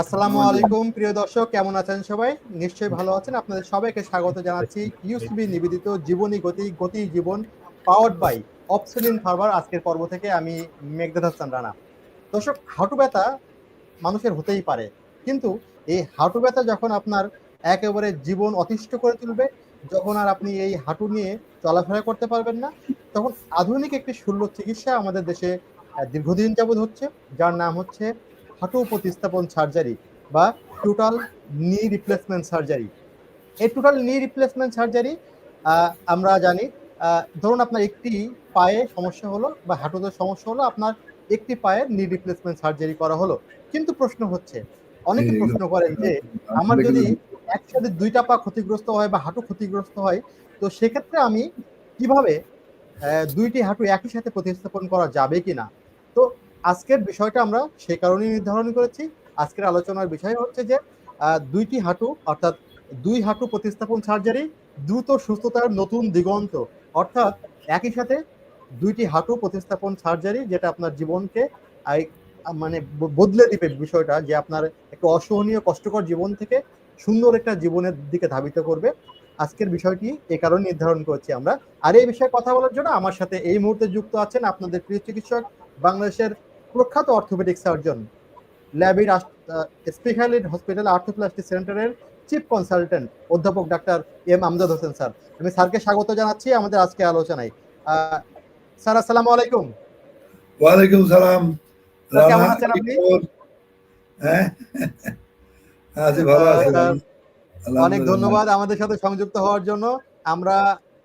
আসসালামু আলাইকুম, প্রিয় দর্শক, কেমন আছেন সবাই? নিশ্চয়ই ভালো আছেন। আপনাদের সবাইকে স্বাগত জানাচ্ছি ইউসিবি নিবেদিত জীবনী গতি গতি জীবন পাওয়ার্ড বাই অপসলিন ফার্মার আজকের পর্ব থেকে আমি মেঘদাদ হাসান রানা। দর্শক, হাঁটু ব্যথা মানুষের হতেই পারে, কিন্তু এই হাঁটু ব্যথা যখন আপনার একেবারে জীবন অতিষ্ঠ করে তুলবে, যখন আর আপনি এই হাঁটু নিয়ে চলাফেরা করতে পারবেন না, তখন আধুনিক একটি শল্য চিকিৎসা আমাদের দেশে দীর্ঘদিন যাবৎ হচ্ছে, যার নাম হচ্ছে হাঁটু প্রতিস্থাপন সার্জারি বা টোটাল নি রিপ্লেসমেন্ট সার্জারি এই টোটাল নি রিপ্লেসমেন্ট সার্জারি আমরা জানি ধরুন আপনার একটি পায়ে সমস্যা হলো বা হাঁটুতে সমস্যা হলো আপনার একটি পায়ের নি রিপ্লেসমেন্ট সার্জারি করা হলো। কিন্তু প্রশ্ন হচ্ছে অনেকে প্রশ্ন করেন যে আমার যদি একসাথে দুইটা পা ক্ষতিগ্রস্ত হয় বা হাঁটু ক্ষতিগ্রস্ত হয় তো সেক্ষেত্রে আমি কীভাবে আহ, দুইটি হাঁটু একই সাথে প্রতিস্থাপন করা যাবে কিনা? তো আজকের বিষয়টা আমরা সে কারণেই নির্ধারণ করেছি। আজকের আলোচনার বিষয় হচ্ছে যে দুইটি হাঁটু, অর্থাৎ দুই হাঁটু প্রতিস্থাপন সার্জারি দ্রুত সুস্থতার নতুন দিগন্ত। অর্থাৎ একই সাথে দুইটি হাঁটু প্রতিস্থাপন সার্জারি যেটা আপনার জীবনকে মানে বদলে দিবে বিষয়টা যে আপনার একটা অসহনীয়, কষ্টকর জীবন থেকে সুন্দর একটা জীবনের দিকে ধাবিত করবে। আজকের বিষয়টি এ কারণে নির্ধারণ করেছি আমরা। আর এই বিষয়ে কথা বলার জন্য আমার সাথে এই মুহূর্তে যুক্ত আছেন আপনাদের প্রিয় চিকিৎসক বাংলাদেশের প্রখ্যাত অর্থোপেডিক সার্জন ল্যাবির স্পেশালিটি হসপিটাল আর্থোপ্লাস্টিক সেন্টারের চিফ কনসালটেন্ট অধ্যাপক doctor M Amjad Hossain sir. আমি স্যারকে স্বাগত জানাচ্ছি আমাদের আজকে আলোচনায়। স্যার আসসালামু আলাইকুম। ওয়ালাইকুম সালাম। কেমন আছেন আপনি? খবর? হ্যাঁ? অনেক ধন্যবাদ আমাদের সাথে সংযুক্ত হওয়ার জন্য। আমরা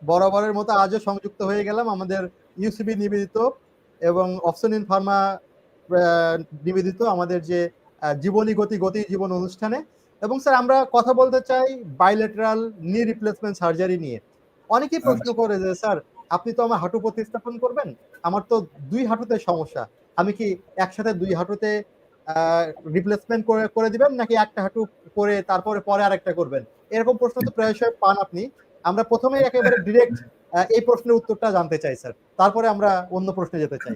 বরাবরের মতো আজও সংযুক্ত হয়ে গেলাম আমাদের ইউসিবি নিবেদিত এবং অপশন ইন ফার্মা নিবেদিত আমাদের যে জীবনী গতি গতি জীবন অনুষ্ঠানে। এবং স্যার আমরা কথা বলতে চাই বাইলেটারাল নি রিপ্লেসমেন্ট সার্জারি নিয়ে। অনেকেই প্রশ্ন করে যে স্যার আপনি তো আমার হাঁটু প্রতিস্থাপন করবেন? আমার তো দুই হাঁটুতে সমস্যা। আমি কি একসাথে দুই হাঁটুতে রিপ্লেসমেন্ট করে করে দিবেন? নাকি একটা হাঁটু করে তারপরে পরে আরেকটা করবেন? এরকম প্রশ্ন তো প্রায়শই পান আপনি। আমরা প্রথমে একেবারে ডিরেক্ট এই প্রশ্নের উত্তরটা জানতে চাই স্যার। তারপরে আমরা অন্য প্রশ্নে যেতে চাই।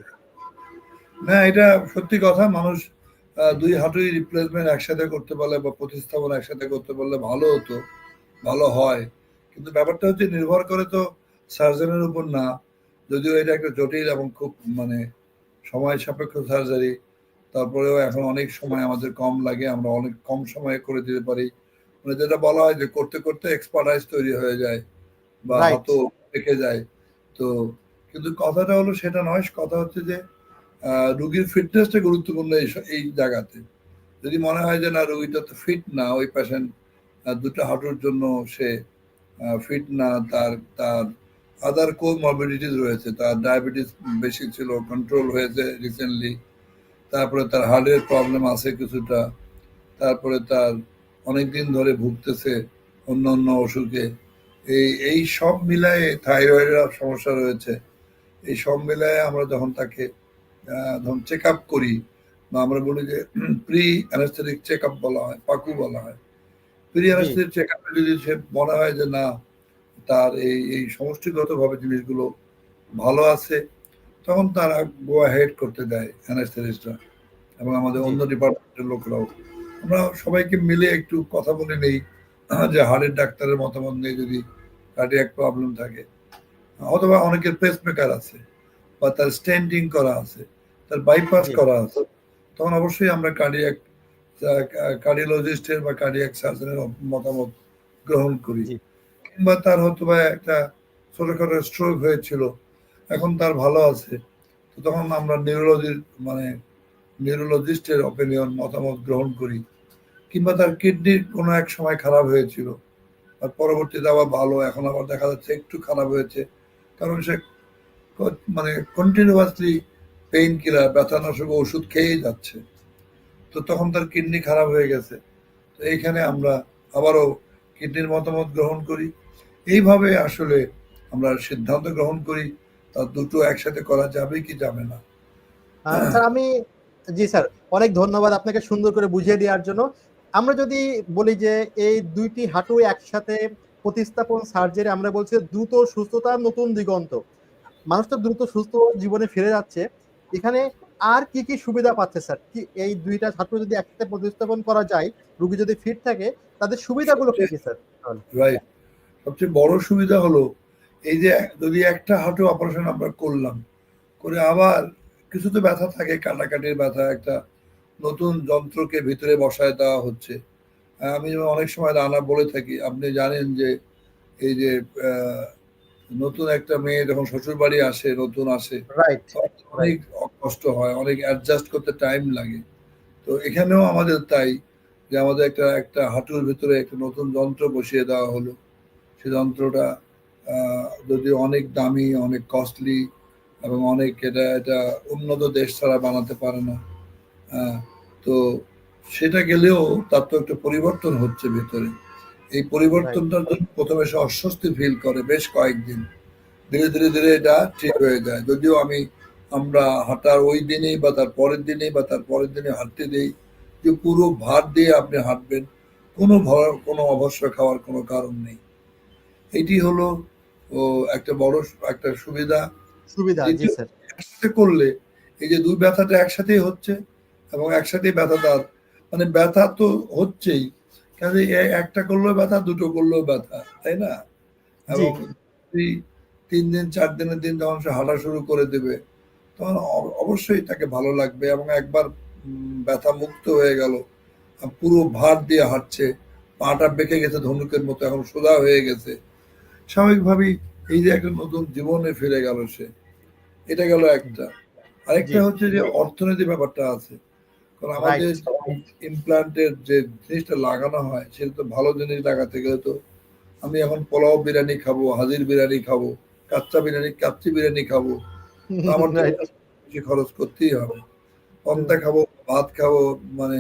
না এটা সত্যি কথা মানুষ দুই হাঁটুই রিপ্লেসমেন্ট একসাথে করতে পারলে বা প্রতিস্থাপন একসাথে করতে পারলে ভালো হতো ভালো হয়। কিন্তু ব্যাপারটা হচ্ছে নির্ভর করে তো সার্জনের উপর না। যদিও এটা একটা জটিল এবং খুব মানে সময় সাপেক্ষ সার্জারি তারপরেও এখন অনেক সময় আমাদের কম লাগে আমরা অনেক কম সময়ে করে দিতে পারি। মানে যেটা বলা হয় যে করতে করতে এক্সপার্টাইজ তৈরি হয়ে যায় বা. হয়তো রেখে যায়। তো কিন্তু কথাটা হলো সেটা নয় কথা হচ্ছে যে রুগীর ফিটনেসটা গুরুত্বপূর্ণ এই এই জায়গাতে। যদি মনে হয় যে না, রুগীটা তো ফিট না, ওই পেশেন্ট দুটো হাঁটুর জন্য সে ফিট না, তার তার আদার কো কোমরবিডিটিস রয়েছে। তার ডায়াবেটিস বেশি ছিল কন্ট্রোল হয়েছে রিসেন্টলি তারপরে তার হার্টের প্রবলেম আছে কিছুটা, তারপরে তার অনেক দিন ধরে ভুগতেছে অন্য অন্য অসুখে। এই এই সব মিলায়ে থাইরয়েডের সমস্যা রয়েছে। এই সব মিলায়ে আমরা যখন তাকে ধরুন চেক আপ করি বা আমরা বলি যে প্রি অ্যানাস্থেটিক চেক আপ বলা হয় পাকু বলা হয়। প্রি অ্যানাস্থেটিক চেক আপে যদি সে মনে হয় যে না তার এই এই সমষ্টিগতভাবে জিনিসগুলো ভালো আছে তখন তারা গোয়া হেড করতে দেয় অ্যানাস্থেটিস্টরা এবং আমাদের। অন্য ডিপার্টমেন্টের লোকরাও। আমরা সবাইকে মিলে একটু কথা বলে নেই যে হাড়ের ডাক্তারের মতামত নিয়ে যদি কার্ডিয়াক প্রবলেম থাকে। অথবা অনেকের পেসমেকার আছে। বা তার স্ট্যান্ডিং করা আছে তার বাইপাস করা আছে তখন অবশ্যই আমরা কার্ডিয়াক কার্ডিওলজিস্টের বা কার্ডিয়াক সার্জনের মতামত গ্রহণ করি। কিংবা তার হয়তো বা একটা ছোটখাটো স্ট্রোক হয়েছিল এখন তার ভালো আছে তো তখন আমরা নিউরোলজির মানে নিউরোলজিস্টের অপিনিয়ন মতামত গ্রহণ করি। কিংবা তার কিডনির কোনো এক সময় খারাপ হয়েছিল আর পরবর্তীতে আবার ভালো এখন আবার দেখা যাচ্ছে একটু খারাপ হয়েছে কারণ সে মানে কন্টিনিউয়াসলি পেইন কিলার ব্যথানাশক ওষুধ খেয়েই যাচ্ছে। তো তখন তার কিডনি খারাপ হয়ে গেছে। তো এইখানে আমরা আবারও কিডনির মতামত গ্রহণ করি। এইভাবে আসলে আমরা সিদ্ধান্ত গ্রহণ করি। তার দুটো একসাথে করা যাবে কি যাবে না। আমি জি, স্যার, অনেক ধন্যবাদ আপনাকে সুন্দর করে বুঝিয়ে দেওয়ার জন্য। আমরা যদি বলি যে এই দুইটি হাঁটু একসাথে প্রতিস্থাপন সার্জারি আমরা বলছি দ্রুত সুস্থতার নতুন দিগন্ত। মানুষ তো দ্রুত সুস্থ জীবনে ফিরে যাচ্ছে। এখানে আর কি কি সুবিধা পাচ্ছে, স্যার? কি এই দুইটা ছাত্র যদি একসাথে প্রতিস্থাপন করা যায়, রোগী যদি ফিট থাকে, তাদের সুবিধাগুলো কি কি, স্যার? রাইট সবচেয়ে বড় সুবিধা হলো, এই যে যদি একটা হাঁটু অপারেশন আমরা করলাম, করে আবার কিছু তো ব্যথা থাকে কাটাকাটির ব্যথা, একটা নতুন যন্ত্রকে ভিতরে বসায় দেওয়া হচ্ছে। আমি অনেক সময় রান্না বলে থাকি, আপনি জানেন যে এই যে নতুন একটা মেয়ে যখন শ্বশুর বাড়ি আসে নতুন আসে অনেক কষ্ট হয় অনেক অ্যাডজাস্ট করতে টাইম লাগে। তো এখানেও আমাদের তাই যে আমাদের একটা একটা হাঁটুর ভিতরে একটা নতুন যন্ত্র বসিয়ে দেওয়া হলো। সে যন্ত্রটা যদি অনেক দামি অনেক কস্টলি এবং অনেক এটা এটা উন্নত দেশ ছাড়া বানাতে পারে না তো সেটা গেলেও তার তো একটা পরিবর্তন হচ্ছে ভেতরে। এই পরিবর্তনটার জন্য প্রথমে সে অস্বস্তি ফিল করে বেশ কয়েকদিন ধীরে ধীরে ধীরে এটা ঠিক হয়ে যায়। যদিও আমি আমরা হাঁটার ওই দিনেই বা তার পরের দিনেই বা তার পরের দিনে হাঁটতে দেই যে পুরো ভার দিয়ে আপনি হাঁটবেন কোনো কোনো অবসর খাওয়ার কোনো কারণ নেই। এটি হলো ও একটা বড় একটা সুবিধা। সুবিধা জি স্যার। একসাথে করলে এই যে দুই ব্যথাটা একসাথেই হচ্ছে এবং একসাথেই ব্যথা তার মানে ব্যথা তো হচ্ছেই কাজে একটা করলেও ব্যথা দুটো করলেও ব্যথা তাই না? এবং তিন দিন চার দিনের দিন যখন সে হাঁটা শুরু করে দেবে তখন অবশ্যই তাকে ভালো লাগবে এবং একবার ব্যথা মুক্ত হয়ে গেল পুরো ভার দিয়ে হাঁটছে পাটা বেঁকে গেছে ধনুকের মতো এখন সোজা হয়ে গেছে। স্বাভাবিকভাবেই এই যে একটা নতুন জীবনে ফিরে গেল সে এটা গেল একটা। আরেকটা। হচ্ছে যে অর্থনীতি ব্যাপারটা আছে। কারণ আমাদের ইমপ্লান্টের যে জিনিসটা লাগানো হয় সেটা তো ভালো জিনিস লাগাতে গেলে তো আমি এখন পোলাও বিরিয়ানি খাব হাজির বিরিয়ানি খাব কাচ্চা বিরিয়ানি কাচ্চি বিরিয়ানি খাব। আমার বেশি খরচ করতেই হবে। পন্তা খাব ভাত খাব মানে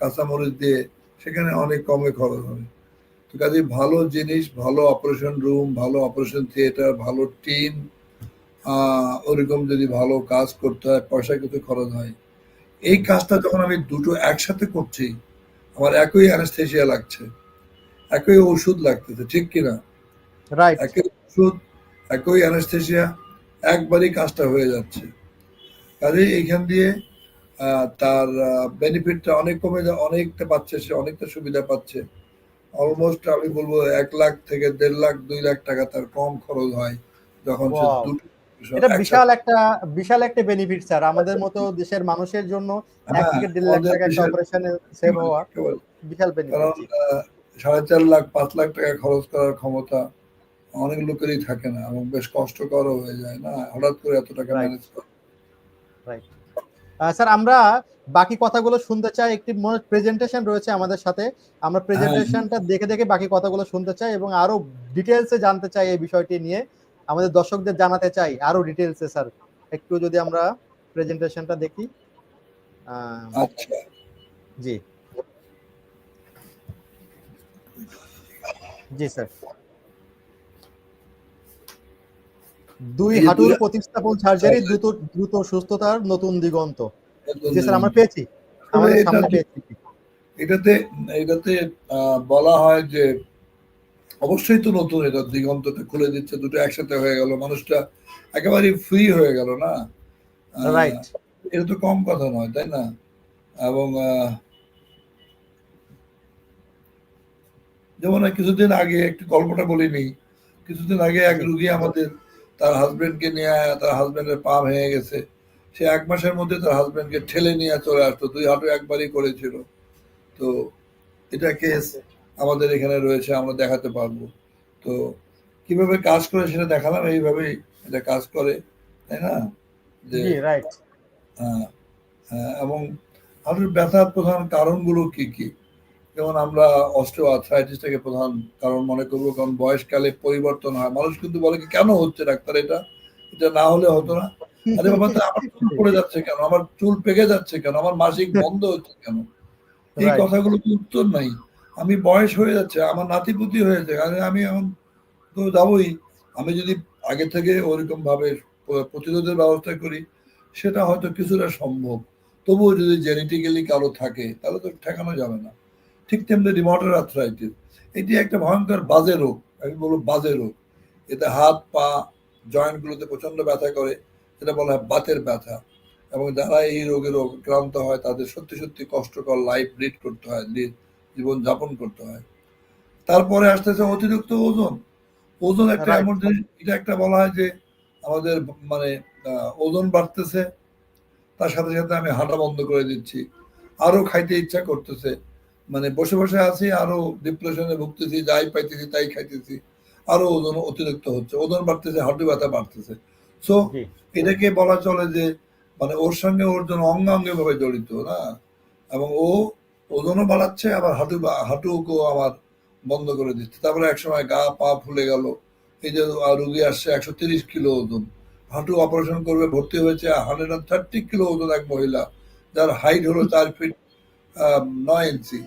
কাঁচামরিচ দিয়ে সেখানে অনেক কমে খরচ হবে। তো কাজে ভালো জিনিস ভালো অপারেশন রুম ভালো অপারেশন থিয়েটার ভালো টিম ওরকম যদি ভালো কাজ করতে হয় পয়সা কিছু খরচ হয়। এই কাজটা যখন আমি দুটো একসাথে করছি আমার একই অ্যানাস্থেশিয়া লাগছে একই ওষুধ লাগতেছে ঠিক কিনা একই ওষুধ একই অ্যানাস্থেশিয়া একবারই কাজটা হয়ে যাচ্ছে। কাজে এইখান দিয়ে তার বেনিফিটটা অনেক কমে যায় অনেকটা পাচ্ছে সে অনেকটা সুবিধা পাচ্ছে। অলমোস্ট আমি বলব এক লাখ থেকে দেড় লাখ দুই লাখ টাকা তার কম খরচ হয় যখন সে দুটো এটা বিশাল একটা বিশাল একটা বেনিফিট স্যার। আমাদের মতো দেশের মানুষের জন্য এক হ্যাঁ, থেকে দেড় লাখ টাকা একটা অপারেশনে সেভ হওয়া বিশাল বেনিফিট সাড়ে চার লাখ পাঁচ লাখ টাকা খরচ করার ক্ষমতা অনেক লোকেরই থাকে না এবং বেশ কষ্টকরও হয়ে যায় না? হঠাৎ করে এত টাকা ম্যানেজ করা। স্যার আমরা বাকি কথাগুলো শুনতে চাই। একটি প্রেজেন্টেশন রয়েছে আমাদের সাথে। আমরা প্রেজেন্টেশনটা দেখে দেখে বাকি কথাগুলো শুনতে চাই এবং আরও ডিটেলসে জানতে চাই এই বিষয়টি নিয়ে। আমাদের দর্শকদের জানাতে চাই আরও ডিটেলসে স্যার একটু যদি আমরা প্রেজেন্টেশনটা দেখি। আচ্ছা। জি। জি স্যার দুই হাঁটুর প্রতিস্থাপন সার্জারি দ্রুত দ্রুত সুস্থতার নতুন দিগন্ত। জি স্যার আমরা পেয়েছি। আমাদের এটা- সামনে পেয়েছি। এটাতে এটাতে বলা হয় যে অবশ্যই তো নতুন এটা দিগন্তটা খুলে দিচ্ছে দুটো একসাথে হয়ে গেল মানুষটা একেবারে ফ্রি হয়ে গেল না? এটা তো কম কথা নয় তাই না? এবং যেমন কিছুদিন আগে একটু গল্পটা বলিনি কিছুদিন আগে এক রুগী আমাদের তার হাজবেন্ডকে নিয়ে তার হাজবেন্ডের পা ভেঙে গেছে সে এক মাসের মধ্যে তার হাজবেন্ডকে ঠেলে নিয়ে চলে আসতো দুই হাঁটু একবারই করেছিল। তো এটা কেস আমাদের এখানে রয়েছে আমরা দেখাতে পারব। তো কীভাবে কাজ করে সেটা দেখালাম এইভাবেই এটা কাজ করে তাই না? যে হ্যাঁ, হ্যাঁ, এবং হাঁটুর ব্যথার প্রধান কারণগুলো কি কি? যেমন আমরা অস্ট্রো আর্থ্রাইটিসটাকে প্রধান কারণ মনে করব কারণ বয়সকালে পরিবর্তন হয়। মানুষ কিন্তু বলে কি কেন হচ্ছে ডাক্তার এটা? এটা না হলে হতো না? আরে বাবা আমার চুল পড়ে যাচ্ছে কেন? আমার চুল পেকে যাচ্ছে কেন? আমার মাসিক বন্ধ হচ্ছে কেন? এই কথাগুলো উত্তর নাই। আমি বয়স হয়ে যাচ্ছে, আমার নাতিপুতি হয়েছে আরে আমি এখন তো যাবই। আমি যদি আগে থেকে ওরকম ভাবে প্রতিরোধের ব্যবস্থা করি, সেটা হয়তো কিছুটা সম্ভব। তবুও যদি জেনেটিক্যালি কারও থাকে, তাহলে তো ঠেকানো যাবে না। ঠিক তেমনি রিমোটার আর্থ্রাইটিস এটি একটা ভয়ঙ্কর বাজে রোগ, আমি বলব বাজে রোগ। এতে হাত, পা জয়েন্টগুলোতে প্রচণ্ড ব্যথা করে, যেটা বলা হয় বাতের ব্যথা। এবং যারা এই রোগের আক্রান্ত হয়, তাদের সত্যি সত্যি কষ্টকর লাইফ লিড করতে হয় লি- জীবন যাপন করতে হয়। তারপরে আসতেছে অতিরিক্ত ওজন। ওজন একটা এমন জিনিস এটা একটা বলা হয় যে আমাদের মানে ওজন বাড়তেছে তার সাথে সাথে আমি হাঁটা বন্ধ করে দিচ্ছি। আরও খাইতে ইচ্ছা করতেছে। মানে বসে বসে আছি আরও ডিপ্রেশনে ভুগতেছি যাই পাইতেছি তাই খাইতেছি। আরও ওজন অতিরিক্ত হচ্ছে। ওজন বাড়তেছে হাঁটু ব্যথা বাড়তেছে। সো এটাকে বলা চলে যে মানে ওর সঙ্গে ওর জন্য অঙ্গাঙ্গি ভাবে জড়িত না? এবং ও ওজনও বাড়াচ্ছে, আবার হাঁটু হাঁটুকেও আমার বন্ধ করে দিচ্ছে। তারপরে একসময় গা পা ফুলে গেল। এই যে রুগী আসছে একশো তিরিশ কিলো ওজন। হাঁটু অপারেশন করবে, ভর্তি হয়েছে হান্ড্রেড অ্যান্ড থার্টি কিলো ওজন এক মহিলা, যার হাইট হলো চার ফিট নয় ইঞ্চি।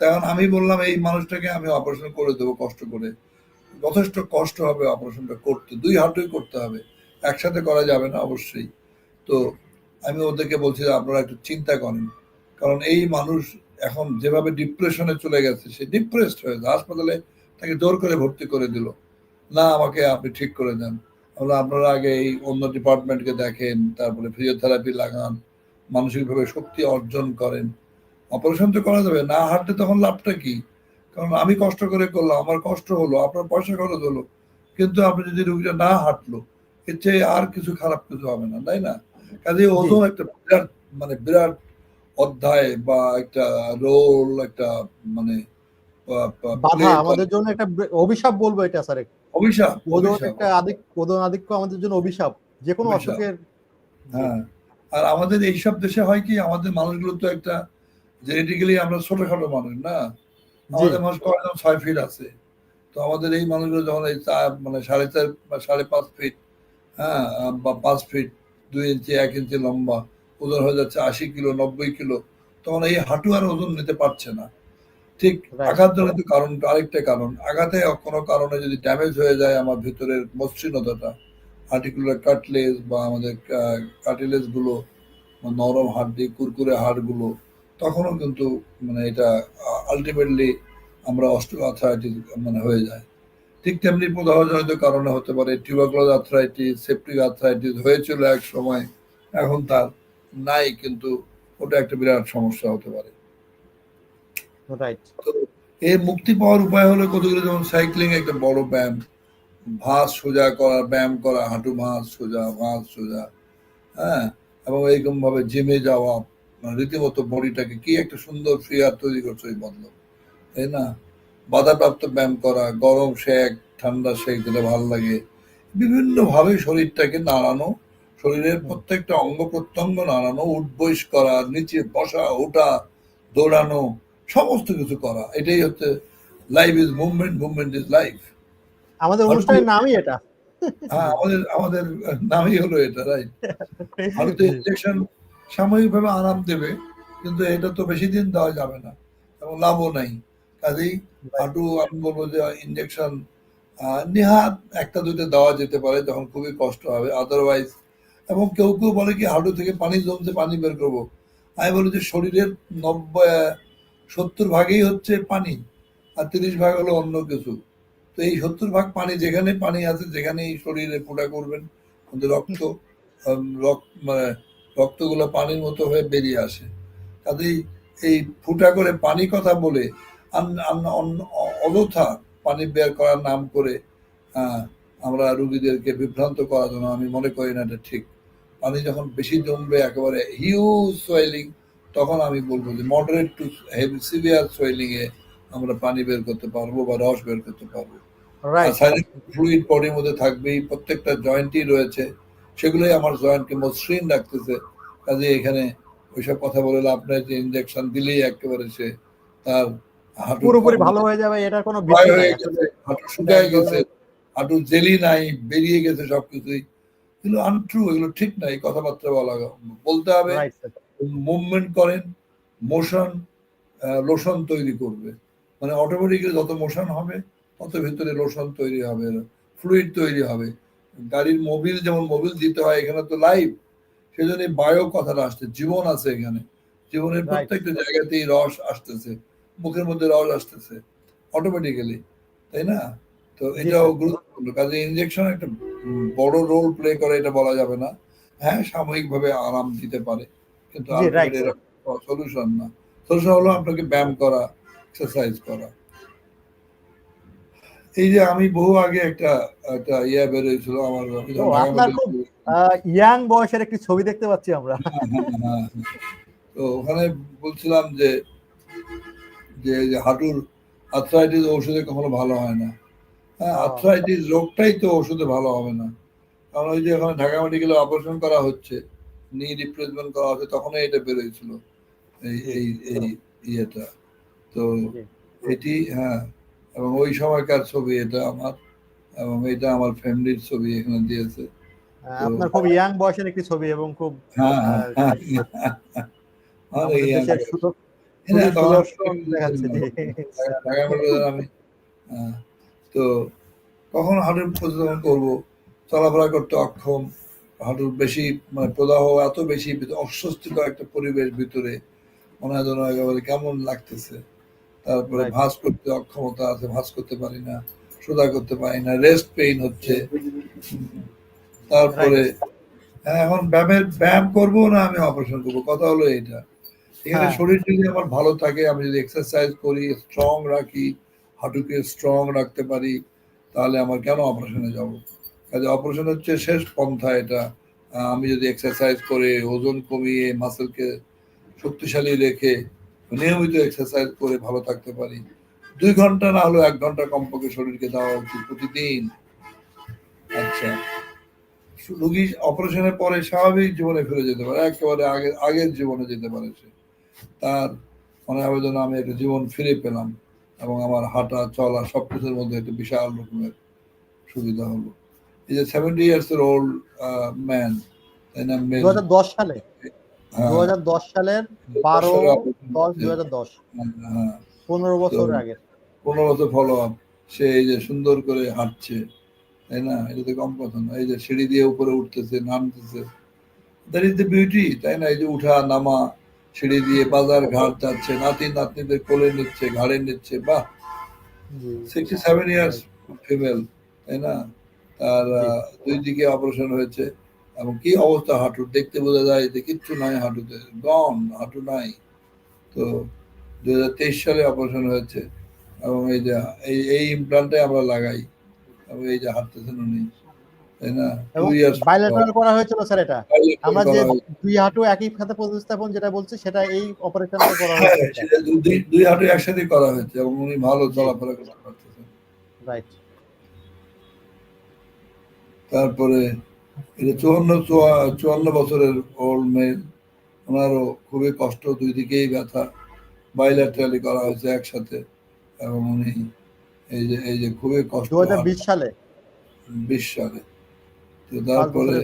তখন আমি বললাম, এই মানুষটাকে আমি অপারেশন করে দেবো কষ্ট করে। যথেষ্ট কষ্ট হবে অপারেশনটা করতে। দুই হাঁটুই করতে হবে। একসাথে করা যাবে না অবশ্যই। তো আমি ওদেরকে বলছি আপনারা একটু চিন্তা করেন। কারণ এই মানুষ এখন যেভাবে ডিপ্রেশনে চলে গেছে সে ডিপ্রেসড হয়ে হয়েছে হাসপাতালে তাকে জোর করে ভর্তি করে দিল। না আমাকে আপনি ঠিক করে দেন। আমরা আপনারা আগে এই অন্য ডিপার্টমেন্টকে দেখেন তারপরে ফিজিওথেরাপি লাগান মানসিকভাবে শক্তি অর্জন করেন। অপারেশন তো করা যাবে না হাঁটলে তখন লাভটা কি? কারণ আমি কষ্ট করে করলাম আমার কষ্ট হলো আপনার পয়সা খরচ হলো। কিন্তু আপনি যদি রুগীটা না হাঁটলো এর চেয়ে আর কিছু খারাপ কিছু হবে না তাই না? কাজে ওজন একটা বিরাট মানে বিরাট অধ্যায় বা একটা রোল একটা মানে বাধা আমাদের জন্য একটা অভিশাপ বলব এটা স্যার। অভিশাপ একটা আদিক আমাদের জন্য অভিশাপ। যে কোনো অসুখের হ্যাঁ। আর আমাদের এইসব দেশে হয় কি আমাদের মানুষগুলো তো একটা জেনেটিক্যালি আমরা ছোটখাটো মানুষ না? আমাদের মানুষ কয়জন ছয় ফিট আছে। তো আমাদের এই মানুষগুলো যখন এই মানে সাড়ে চার বা সাড়ে পাঁচ ফিট হ্যাঁ বা পাঁচ ফিট দুই ইঞ্চি এক ইঞ্চি লম্বা ওজন হয়ে যাচ্ছে আশি কিলো নব্বই কিলো তখন এই হাঁটু আর ওজন নিতে পারছে না। ঠিক Right. আঘাত জনিত কারণ আরেকটা কারণ। আঘাতে কোনো কারণে যদি ড্যামেজ হয়ে যায় আমার ভিতরের মসৃণতাটা আর্টিকুলার কাটলেস বা আমাদের কাটিলেসগুলো নরম হাড্ডি কুরকুরে হাড়গুলো তখনও কিন্তু মানে এটা আলটিমেটলি আমরা অস্টিওআর্থ্রাইটিস মানে হয়ে যায়। ঠিক তেমনি প্রদাহজনিত কারণে হতে পারে টিউবাকুলার আর্থ্রাইটিস সেপ্টিক আর্থ্রাইটিস হয়েছিল এক সময় এখন তার নাই কিন্তু ওটা একটা বিরাট সমস্যা হতে পারে। এর মুক্তি পাওয়ার উপায় হলো কতগুলো? যেমন সাইক্লিং একটা বড় ব্যায়াম। ভাঁজ সোজা করা ব্যায়াম করা হাঁটু ভাঁজ সোজা ভাঁজ সোজা হ্যাঁ? এবং এইরকম ভাবে জিমে যাওয়া মানে রীতিমতো বডিটাকে কি একটা সুন্দর ফিগার তৈরি করছে ওই বদল। তাই না? বাধাপ্রাপ্ত ব্যায়াম করা গরম শেক ঠান্ডা শেক যেটা ভালো লাগে বিভিন্ন ভাবে শরীরটাকে নাড়ানো শরীরের প্রত্যেকটা অঙ্গ প্রত্যঙ্গ নাড়ানো উঠবইস করা নিচে বসা ওঠা দৌড়ানো সমস্ত কিছু করা। এটাই হচ্ছে life is movement movement is life আমাদের অনুষ্ঠানের নামই এটা। হ্যাঁ আমাদের আমাদের নামই হলো এটা রাইট ভারতে ইঞ্জেকশন সাময়িকভাবে আরাম দেবে কিন্তু এটা তো বেশি দিন দেওয়া যাবে না এবং লাভও নাই। কাজেই হাঁটু আমি বলব যে ইঞ্জেকশন নেহাত একটা দুইটা দেওয়া যেতে পারে তখন খুবই কষ্ট হবে। আদারওয়াইজ এবং কেউ কেউ বলে কি, হাঁটু থেকে পানি জমছে, পানি বের করব। আমি বলি যে শরীরের নব্বই সত্তর ভাগই হচ্ছে পানি, আর তিরিশ ভাগ হলো অন্য কিছু। তো এই সত্তর ভাগ পানি, যেখানে পানি আছে, যেখানেই শরীরে ফোটা করবেন রক্ত রক্ত মানে রক্তগুলো পানির মতো হয়ে বেরিয়ে আসে। কাজেই এই ফুটা করে পানি কথা বলে অযথা পানি বের করার নাম করে আমরা রুগীদেরকে বিভ্রান্ত করার জন্য আমি মনে করি না এটা ঠিক। পানি যখন বেশি জমবে একেবারে হিউজ সোয়েলিং তখন আমি বলব যে moderate to heavy severe swelling এ আমরা পানি বের করতে পারব বা রস বের করতে পারব। ফ্লুইড বডির মধ্যে থাকবেই প্রত্যেকটা জয়েন্টই রয়েছে সেগুলোই আমার জয়েন্টকে মসৃণ রাখতেছে। কাজে এখানে ওইসব কথা বলে লাভ নাই যে ইনজেকশন দিলেই একেবারে সে তার পুরোপুরি ভালো হয়ে যাবে এটার কোনো হয়ে হাঁটু শুকায় গেছে হাঁটু জেলি নাই বেরিয়ে গেছে সবকিছুই। এগুলো আনট্রু এগুলো ঠিক না এই কথাবার্তা বলা বলতে হবে। মুভমেন্ট করেন মোশন লোশন তৈরি করবে। মানে অটোমেটিক্যালি যত মোশন হবে তত ভিতরে লোশন তৈরি হবে ফ্লুইড তৈরি হবে। গাড়ির মোবিল যেমন মোবিল দিতে হয় এখানে তো লাইভ সেজন্য বায়ো কথাটা আসছে জীবন আছে এখানে। জীবনের প্রত্যেকটা জায়গাতেই রস আসতেছে মুখের মধ্যে রস আসতেছে অটোমেটিক্যালি তাই না? তো এটাও. গুরুত্বপূর্ণ। কাজে ইনজেকশন একটা বড় রোল প্লে করে এটা বলা যাবে না। হ্যাঁ সাময়িকভাবে আরাম দিতে পারে কিন্তু সলিউশন না। সলিউশন হলো আপনাকে ব্যায়াম করা এক্সারসাইজ করা। এই যে আমি বহু আগে একটা একটা ইয়া বেরোয়েছিল আমার ইয়াং বয়সের একটি ছবি দেখতে পাচ্ছি আমরা। হ্যাঁ, হ্যাঁ, হ্যাঁ। তো ওখানে বলছিলাম যে যে হাঁটুর আর্থ্রাইটিস ঔষধে কখনো ভালো হয় না। আর্থ্রাইটিস রোগটাই তো ওষুধে ভালো হবে না। কারণ ওই যে ওখানে ঢাকা মেডিকেলে অপারেশন করা হচ্ছে নি রিপ্লেসমেন্ট করা হচ্ছে তখনই এটা বেরোয়েছিল। এই এই এই ইয়েটা। তো এটি হ্যাঁ এবং ওই সময়কার ছবি এটা আমার এবং এটা আমার ফ্যামিলির ছবি এখানে দিয়েছে। আপনার খুব ইয়াং বয়সের একটি ছবি এবং খুব হ্যাঁ হ্যাঁ, হ্যাঁ মেডিকেলে আমি হ্যাঁ, তো কখন হাঁটুর প্রতিস্থাপন করব চলাফেরা করতে অক্ষম হাঁটুর বেশি মানে প্রদাহ এত বেশি অস্বস্তিকর একটা পরিবেশ ভিতরে মনে হয় যেন একেবারে কেমন লাগতেছে। তারপরে. ভাঁজ করতে অক্ষমতা আছে ভাঁজ করতে পারি না সোজা করতে পারি না রেস্ট পেইন হচ্ছে। তারপরে হ্যাঁ, এখন ব্যায়ামের ব্যায়াম করব না আমি অপারেশন করব? কথা হলো এটা এখানে হ্যাঁ। শরীর যদি আমার ভালো থাকে আমি যদি এক্সারসাইজ করি স্ট্রং রাখি হাঁটুকে স্ট্রং রাখতে পারি, তাহলে আমার কেন অপারেশনে যাব? কাজে অপারেশন হচ্ছে শেষ পন্থা এটা। আমি যদি এক্সারসাইজ করে, ওজন কমিয়ে মাসেলকে শক্তিশালী রেখে, নিয়মিত এক্সারসাইজ করে ভালো থাকতে পারি। দুই ঘণ্টা না হলেও এক ঘণ্টা কমপক্ষে শরীরকে দেওয়া উচিত প্রতিদিন। আচ্ছা। রুগী অপারেশনের পরে স্বাভাবিক জীবনে ফিরে যেতে পারে, একেবারে আগে, আগের জীবনে যেতে পারে সে। তার মনে হবে যেন আমি একটা জীবন ফিরে পেলাম। এবং আমার হাঁটা চলা সবকিছুর মধ্যে একটা বিশাল রকমের সুবিধা হলো। এই যে সেভেন্টি ইয়ার্স এর ওল্ড ম্যান তাই না? দু হাজার দশ সালে। হ্যাঁ, দু হাজার দশ সালের বারো দশ দুই হাজার দশ হ্যাঁ পনেরো বছর আগে। পনেরো বছর ফলো আপ সে এই যে সুন্দর করে হাঁটছে তাই না? এটা তো কম কথা না। এই যে সিঁড়ি দিয়ে উপরে উঠতেছে নামতেছে। দ্যাট ইজ দ্য বিউটি তাই না? এই যে উঠা নামা সিঁড়ি দিয়ে বাজার ঘাট যাচ্ছে নাতি নাতনিদের কোলে নিচ্ছে ঘাড়ে নিচ্ছে বাহ! সিক্সটি সেভেন ইয়ার্স ফিমেল তাই না? তার দুই দিকে অপারেশন হয়েছে। এবং কি অবস্থা হাঁটুর? দেখতে বোঝা যায় যে কিচ্ছু নাই হাঁটুতে গন হাঁটু নাই। তো দু হাজার তেইশ সালে অপারেশন হয়েছে। এবং এই যে এই এই ইমপ্লান্টে আমরা লাগাই। এবং এই যে হাঁটতেছেন উনি। বাইলেটারাল করা হয়েছিল স্যার এটা। আমরা যে দুই হাঁটু একই খাতে প্রতিস্থাপন যেটা বলছি সেটা এই অপারেশনটা করা হ্যাঁ, হয়েছে। দুই- হাঁটু একসাথে করা হয়েছে এবং উনি ভালো চলাফেরা করতে পারতেছেন। রাইট তারপরে এটা চুয়ান্ন চুয়ান্ন বছরের ওল্ড মেল ওনারও খুবই কষ্ট দুই দিকেই ব্যথা। বাইলাটারালি করা হয়েছে একসাথে এবং উনি এই যে এই যে খুবই কষ্ট দু হাজার বিশ সালে। বিশ সালে। তো তারপরে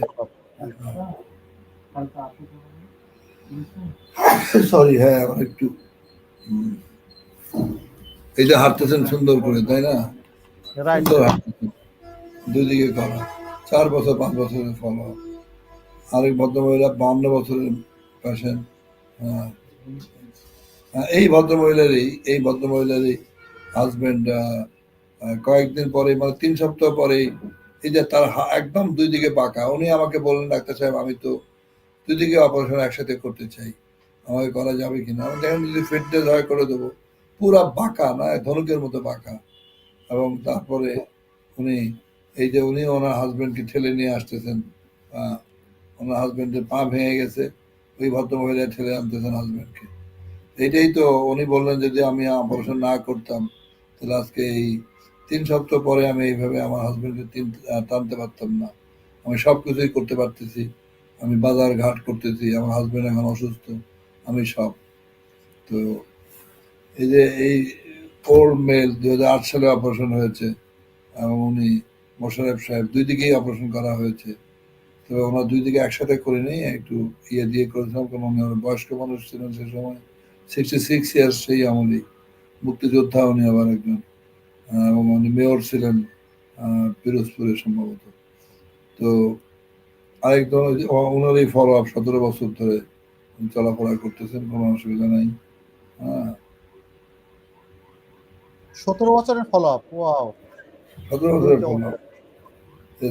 সরি হ্যাঁ আমার একটু এই যে হাঁটতেছেন সুন্দর করে তাই না? সুন্দর হাঁটতেছেন। দুদিকে করা। চার বছর পাঁচ বছরের ফলো আরেক ভদ্রমহিলা বান্ন বছরের পেশেন্ট হ্যাঁ। হ্যাঁ, এই ভদ্রমহিলারই এই ভদ্রমহিলারই হাজবেন্ড কয়েকদিন পরে মানে তিন সপ্তাহ পরেই এই যে তার একদম দুই দিকে বাঁকা, উনি আমাকে বললেন, ডাক্তার সাহেব, আমি তো দুই দিকে অপারেশন একসাথে করতে চাই। আমাকে করা যাবে কিনা? আমি দেখেন যদি ফিটনেস হয়, করে দেবো। পুরা বাঁকা, না, ধনুকের মতো বাঁকা। এবং তারপরে উনি, এই যে উনি ওনার হাজবেন্ডকে ঠেলে নিয়ে আসতেছেন ওনার হাজবেন্ডের পা ভেঙে গেছে, ওই ভদ্রমহিলা ঠেলে আনতেছেন হাজবেন্ডকে এইটাই তো উনি বললেন, যদি আমি অপারেশন না করতাম, তাহলে আজকে এই তিন সপ্তাহ পরে আমি এইভাবে আমার হাজবেন্ডকে তিন টানতে পারতাম না। আমি সব কিছুই করতে পারতেছি। আমি বাজার ঘাট করতেছি। আমার হাজবেন্ড এখন অসুস্থ। আমি সব। তো এই যে এই ওল্ড মেল দু হাজার আট সালে অপারেশন হয়েছে এবং উনি মোশারফ সাহেব দুই দিকেই অপারেশন করা হয়েছে। তবে ওনার দুই দিকে একসাথে করে নেই, একটু ইয়ে দিয়ে করেছিলাম কারণ উনি বয়স্ক মানুষ ছিলেন সে সময়। সিক্সটি সিক্স ইয়ার্স সেই আমলেই। মুক্তিযোদ্ধা উনি আবার একজন। উনি মেয়র ছিলেন পিরোজপুরে সম্ভবত। তো আরেকজন ওই যে ও- ওনারই ফলো আপ সতেরো বছর ধরে চলাফেরা করতেছেন কোনো অসুবিধা নাই। হ্যাঁ। সতেরো বছরের ফলো আপ ওয়াও সতেরো বছরের follow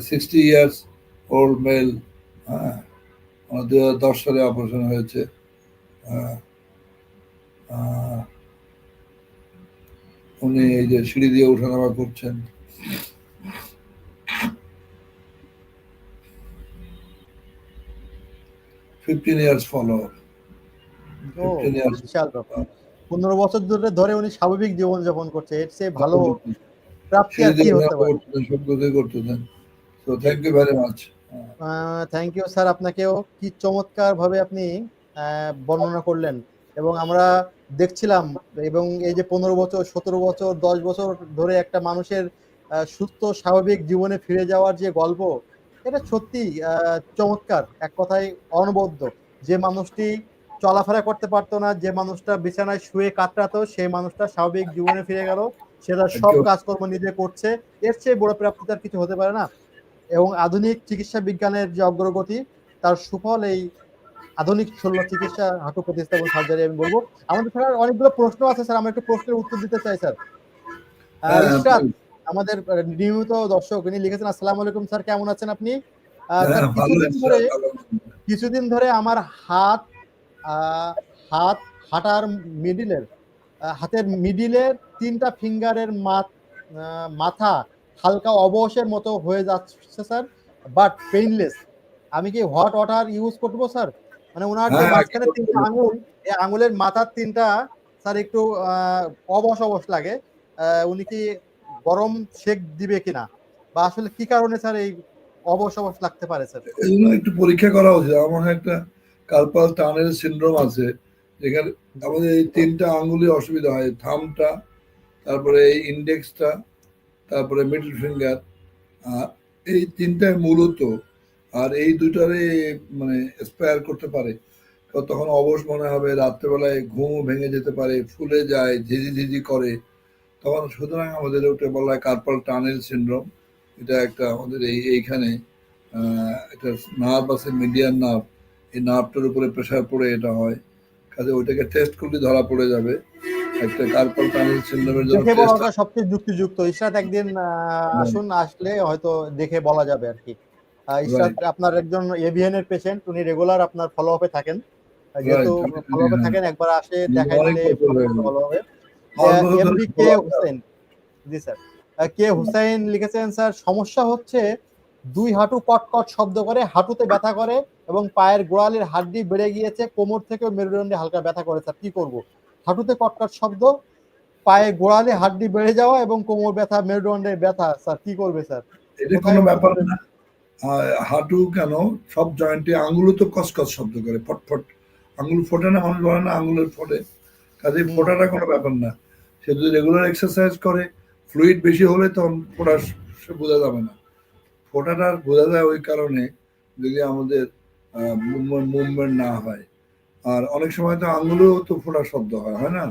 sixty years old male হ্যাঁ। ওনার দুই হাজার দশ সালে অপারেশন হয়েছে। আহ, উনি এই যে সিঁড়ি দিয়ে ওঠানামা করছেন। ফিফটিন ইয়ার্স ফলো ও 15 years. বিশাল ব্যাপার। পনেরো বছর ধরে ধরে উনি স্বাভাবিক জীবন যাপন করছে এর চেয়ে ভালো প্রাপ্তি আর কি হতে পারে? করতেছেন সব কিছুই তো thank you very much thank you sir আপনাকেও। কি চমৎকার ভাবে আপনি বর্ণনা করলেন। এবং আমরা দেখছিলাম এবং এই যে পনেরো বছর সতেরো বছর দশ বছর ধরে একটা মানুষের সুস্থ স্বাভাবিক জীবনে ফিরে যাওয়ার যে গল্প এটা সত্যি চমৎকার। এক কথায় অনবদ্য। যে মানুষটি চলাফেরা করতে পারতো না যে মানুষটা বিছানায় শুয়ে কাতরাতো সেই মানুষটা স্বাভাবিক জীবনে ফিরে গেল। সেটা সব কাজকর্ম নিজে করছে। এর চেয়ে বড় প্রাপ্তি তার কিছু হতে পারে না। এবং আধুনিক চিকিৎসা বিজ্ঞানের যে অগ্রগতি তার সুফল এই আধুনিক শল্য চিকিৎসা হাঁটু প্রতিস্থাপন সার্জারি আমি বলব। আমাদের স্যার অনেকগুলো প্রশ্ন আছে স্যার। আমরা একটু প্রশ্নের উত্তর দিতে চাই স্যার। হ্যাঁ, আমাদের নিয়মিত দর্শক উনি লিখেছেন আসসালামু আলাইকুম স্যার। কেমন আছেন আপনি? হ্যাঁ, কিছুদিন ধরে আমার হাত হাত হাঁটার মিডিলের হাতের মিডিলের তিনটা ফিঙ্গারের মাথা হালকা অবশের মতো হয়ে যাচ্ছে স্যার। বাট পেইনলেস আমি কি হট ওয়াটার ইউজ করব স্যার? মানে ওনার যে হ্যাঁ, মাঝখানে তিনটা। আঙুল এই আঙুলের মাথার তিনটা স্যার একটু অবশ অবশ লাগে। উনি কি গরম শেক দিবে কিনা? বা আসলে কি কারণে স্যার এই অবশ অবশ লাগতে পারে স্যার? জন্য একটু পরীক্ষা করা উচিত। আমার একটা কার্পাল টানেল সিন্ড্রোম আছে যেখানে আমাদের এই তিনটা আঙ্গুলি অসুবিধা হয়। থামটা তারপরে এই ইন্ডেক্সটা তারপরে মিডল ফিঙ্গার এই তিনটায় মূলত আর এই দুটারে মানে স্পায়ার করতে পারে। তখন অবশ মনে হবে রাত্রেবেলায় ঘুম ভেঙে যেতে পারে ফুলে যায় ঝিঝি ঝিঝি করে। তখন সুতরাং আমাদের ওটা বলা হয় কার্পাল টানেল সিন্ড্রোম এটা একটা আমাদের এই এইখানে একটা নার্ভ আছে মিডিয়ান নার্ভ এই নার্ভটার উপরে প্রেশার পড়ে এটা হয়। কাজে ওইটাকে টেস্ট করলে ধরা পড়ে যাবে। একটা কার্পাল টানেল সিন্ড্রোমের জন্য দেখে টেস্ট বলাটা সবচেয়ে যুক্তিযুক্ত। ইশরাত একদিন আসুন আসলে হয়তো দেখে বলা যাবে আর কি। ইশরাত আপনার একজন এভিএন এর পেশেন্ট উনি রেগুলার আপনার ফলো আপে থাকেন। যেহেতু ফলো আপে থাকেন একবার আসে অনেক দিলে হবে। MD K Hossain ji sir. K Hussain লিখেছেন স্যার সমস্যা হচ্ছে দুই হাঁটু কটকট শব্দ করে হাঁটুতে ব্যথা করে এবং পায়ের গোড়ালির হাড্ডি বেড়ে গিয়েছে কোমর থেকে মেরুদণ্ডে হালকা ব্যথা করে স্যার। কি করব? হাঁটুতে কটকট শব্দ পায়ে গোড়ালি হাড্ডি বেড়ে যাওয়া এবং কোমর ব্যথা মেরুদণ্ডে ব্যথা স্যার। কি করবে স্যার? এটা কোনো ব্যাপার না। হাঁটু কেন? সব জয়েন্টে আঙুলও তো কসকস শব্দ করে, ফটফট। আঙুল ফোটে না, মানুষ বলে না আঙ্গুলের ফোটে। কাজে। ফোটাটা কোনো ব্যাপার না। সে যদি রেগুলার এক্সারসাইজ করে ফ্লুইড বেশি হলে তখন ফোটা বোঝা যাবে না। ফোটাটা বোঝা যায় ওই কারণে যদি আমাদের মুভমেন্ট না হয়। আর অনেক সময় তো আঙ্গুলেও তো ফোটার শব্দ হয় হয় না?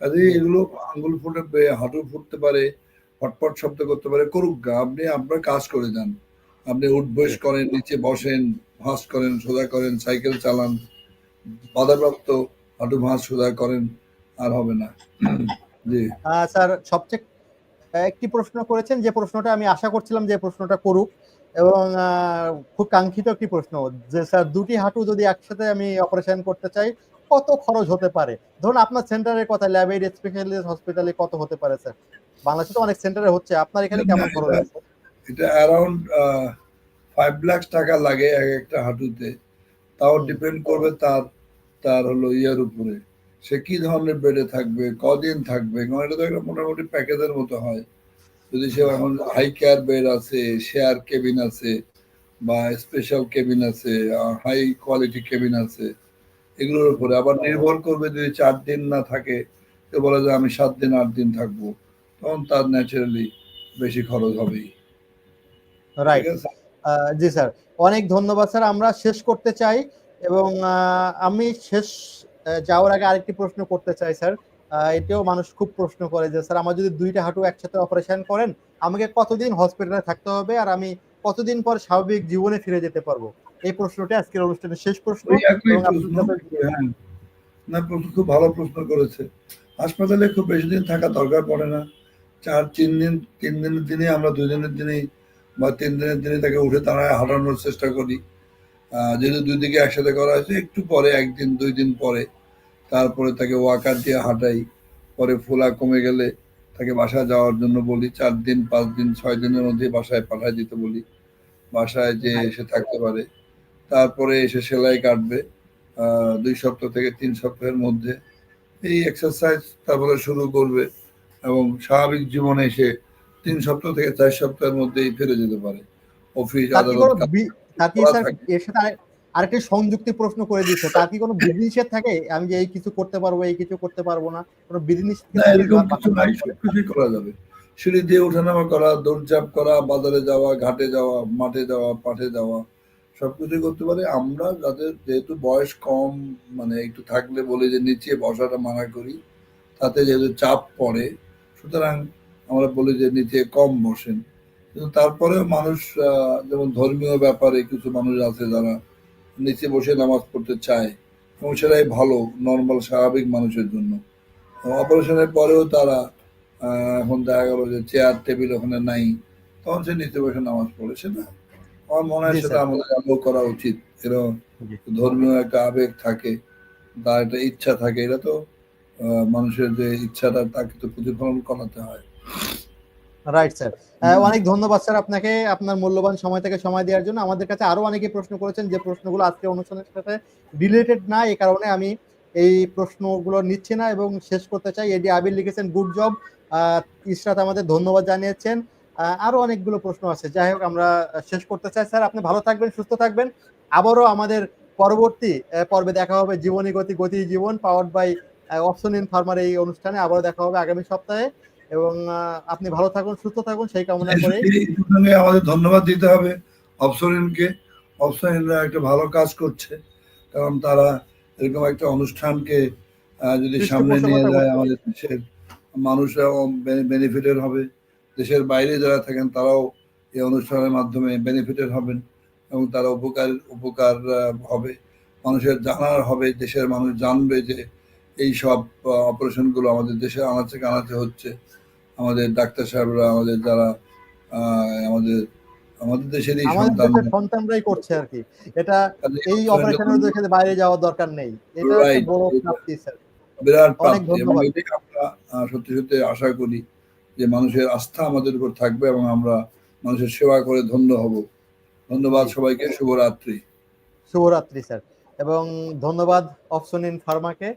কাজে এগুলো আঙুল ফুটে, হাঁটু ফুটতে পারে, ফটফট শব্দ করতে পারে। করুক গা, আপনি আপনার কাজ করে যান। আপনি উঠবস করেন নিচে বসেন ভাঁজ করেন সোজা করেন সাইকেল চালান বাধাপ্রাপ্ত হাঁটু ভাঁজ সোজা করেন আর হবে না। জি। স্যার সবচেয়ে একটি প্রশ্ন করেছেন যে প্রশ্নটা আমি আশা করছিলাম যে প্রশ্নটা করুক এবং আহ, খুব কাঙ্ক্ষিত একটি প্রশ্ন যে স্যার দুটি হাঁটু যদি একসাথে আমি অপারেশন করতে চাই কত খরচ হতে পারে? ধরুন আপনার সেন্টারের কথা ল্যাবের স্পেশালিস্ট হসপিটালে কত হতে পারে স্যার? বাংলাদেশে তো অনেক সেন্টারে হচ্ছে আপনার এখানে কেমন খরচ আছে? এটা অ্যারাউন্ড ফাইভ লাখ টাকা লাগে এক একটা হাঁটুতে। তাও ডিপেন্ড করবে তার তার হলো ইয়ার উপরে। সে কি ধরনের বেডে থাকবে কদিন থাকবে? কারণ এটা তো একটা মোটামুটি প্যাকেজের মতো হয়। যদি সে এখন হাই কেয়ার বেড আছে শেয়ার কেবিন আছে বা স্পেশাল কেবিন আছে হাই কোয়ালিটি কেবিন আছে এগুলোর উপরে। আবার নির্ভর করবে যদি চার দিন না থাকে তো বলে যে আমি সাত দিন আট দিন থাকব তখন তার ন্যাচারালি বেশি খরচ হবেই। রাইট জি স্যার। অনেক ধন্যবাদ স্যার। আমরা শেষ করতে চাই এবং আমি শেষ যাওয়ার আগে আরেকটি প্রশ্ন করতে চাই স্যার। এটাও মানুষ খুব প্রশ্ন করে যে স্যার আমার যদি দুইটা হাঁটু একসাথে অপারেশন করেন আমাকে কতদিন হসপিটালে থাকতে হবে আর আমি কতদিন পর স্বাভাবিক জীবনে ফিরে যেতে পারব? এই প্রশ্নটা আজকের অনুষ্ঠানের শেষ প্রশ্ন। হ্যাঁ। না প্রশ্ন খুব ভালো প্রশ্ন করেছে। হাসপাতালে খুব বেশি দিন থাকা দরকার পড়ে না। চার তিন দিন তিন দিনের দিনে আমরা দুই দিনের দিনেই বা তিন দিনের দিনে তাকে উঠে দাঁড়ায় হাঁটানোর চেষ্টা করি। যেহেতু দুই দিকে একসাথে করা হয়েছে, একটু পরে, একদিন, দুই দিন পরে তারপরে তাকে ওয়াকার দিয়ে হাঁটাই। পরে ফোলা কমে গেলে তাকে বাসায় যাওয়ার জন্য বলি, চার দিন, পাঁচ দিন, ছয় দিনের মধ্যে বাসায় পাঠায় দিতে বলি। বাসায় যে এসে থাকতে পারে। তারপরে এসে সেলাই কাটবে দুই সপ্তাহ থেকে তিন সপ্তাহের মধ্যে। এই এক্সারসাইজ তারপরে শুরু করবে এবং স্বাভাবিক জীবনে এসে তিন সপ্তাহ থেকে চার সপ্তাহের মধ্যেই ফিরে যেতে পারে। অফিস আদালত। এর সাথে আরেকটি সংযুক্তি প্রশ্ন করে দিচ্ছে। তার কি কোনো বিধি নিষেধ থাকে? আমি যে এই কিছু করতে পারব এই কিছু করতে পারব না। কোনো বিধি নিষেধ কি না থাকে? এরকম বা- কিছু নাই সবকিছুই করা যাবে। সিঁড়ি দিয়ে ওঠানামা করা দৌড়ঝাঁপ করা বাজারে যাওয়া ঘাটে যাওয়া মাঠে যাওয়া পাঠে যাওয়া সবকিছুই করতে পারে। আমরা যাদের যেহেতু বয়স কম মানে একটু থাকলে বলি যে নিচে বসাটা মানা করি তাতে যেহেতু চাপ পড়ে সুতরাং আমরা বলি যে নিচে কম বসেন। কিন্তু তারপরেও মানুষ আহ, যেমন ধর্মীয় ব্যাপারে কিছু মানুষ আছে যারা নিচে বসে নামাজ পড়তে চায় এবং সেটাই ভালো নর্মাল স্বাভাবিক মানুষের জন্য। অপারেশনের পরেও তারা আহ, এখন দেখা গেল যে চেয়ার টেবিল ওখানে নাই তখন সে নিচে বসে নামাজ পড়ে। সেটা আমার মনে হয় সেটা আমাদের আলো করা উচিত। এরকম ধর্মীয় একটা আবেগ থাকে তার একটা ইচ্ছা থাকে। এটা তো আহ, মানুষের যে ইচ্ছাটা তাকে তো প্রতিফলন করাতে হয়। রাইট স্যার অনেক ধন্যবাদ স্যার আপনাকে আপনার মূল্যবান সময় থেকে সময় দেওয়ার জন্য। আমাদের কাছে আরও অনেকে প্রশ্ন করেছেন যে প্রশ্নগুলো আজকে অনুষ্ঠানের সাথে রিলেটেড না এই কারণে আমি এই প্রশ্নগুলো নিচ্ছি না এবং শেষ করতে চাই। এডি আবির লিখেছেন গুড জব ইসরাত আমাদের ধন্যবাদ জানিয়েছেন। আরও অনেকগুলো প্রশ্ন আছে। যাই হোক আমরা শেষ করতে চাই স্যার আপনি ভালো থাকবেন সুস্থ থাকবেন। আবারও আমাদের পরবর্তী পর্বে দেখা হবে জীবনী গতি গতি জীবন powered by Opsonin farmer এই অনুষ্ঠানে। আবারও দেখা হবে আগামী সপ্তাহে। এবং আপনি ভালো থাকুন সুস্থ থাকুন সেই কামনা করে আমাদের ধন্যবাদ দিতে হবে অপসরিনকে অপসরিনরা একটা ভালো কাজ করছে কারণ তারা এরকম একটা অনুষ্ঠানকে যদি সামনে নিয়ে যায় আমাদের দেশের মানুষরাও বেনিফিটেড হবে। দেশের বাইরে যারা থাকেন তারাও এই অনুষ্ঠানের মাধ্যমে বেনিফিটেড হবেন এবং তারা উপকার উপকার হবে। মানুষের জানার হবে দেশের মানুষ জানবে যে এই সব অপারেশনগুলো আমাদের দেশে আনাচে কানাচে হচ্ছে। আমাদের ডাক্তার সাহেবরা আমাদের যারা আমাদের আমাদের সন্তান দেশের সন্তানরাই করছে আর কি। এটা এই অপারেশনের দেখে বাইরে যাওয়ার দরকার নেই। এটা বড় প্রাপ্তি স্যার বিরাট প্রাপ্তি। এবং এটাই আমরা সত্যি সত্যি আশা করি যে মানুষের আস্থা আমাদের উপর থাকবে এবং আমরা মানুষের সেবা করে ধন্য হব। ধন্যবাদ সবাইকে। শুভরাত্রি। শুভরাত্রি স্যার এবং ধন্যবাদ অপশন ইন ফার্মাকে।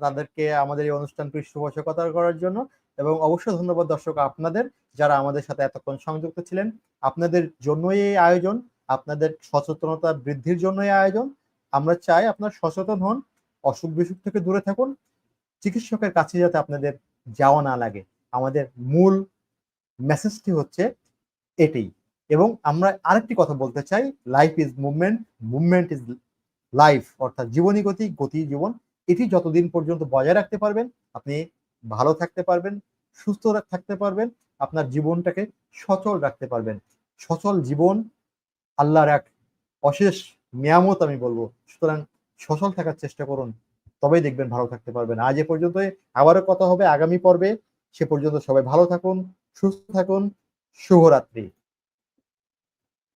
তাদেরকে আমাদের এই অনুষ্ঠান পৃষ্ঠপোষকতা করার জন্য। এবং অবশ্যই ধন্যবাদ দর্শক আপনাদের যারা আমাদের সাথে এতক্ষণ সংযুক্ত ছিলেন। আপনাদের জন্যই এই আয়োজন, আপনাদের সচেতনতা বৃদ্ধির জন্য এই আয়োজন। আমরা চাই আপনার সচেতন হন, অসুখ বিসুখ থেকে দূরে থাকুন, চিকিৎসকের কাছে যাতে আপনাদের যাওয়া না লাগে। আমাদের মূল মেসেজটি হচ্ছে এটাই। এবং আমরা আরেকটি কথা বলতে চাই life is movement movement is life অর্থাৎ জীবনী গতি গতি, জীবন। এটি যতদিন পর্যন্ত বজায় রাখতে পারবেন, আপনি ভালো থাকতে পারবেন, সুস্থ থাকতে পারবেন, আপনার জীবনটাকে সচল রাখতে পারবেন। সচল জীবন আল্লাহর এক অশেষ নিয়ামত আমি বলব। সুতরাং সচল থাকার চেষ্টা করুন, তবেই দেখবেন ভালো থাকতে পারবেন। আজ এ পর্যন্ত আবারও কথা হবে আগামী পর্বে। সে পর্যন্ত সবাই ভালো থাকুন, সুস্থ থাকুন, শুভরাত্রি।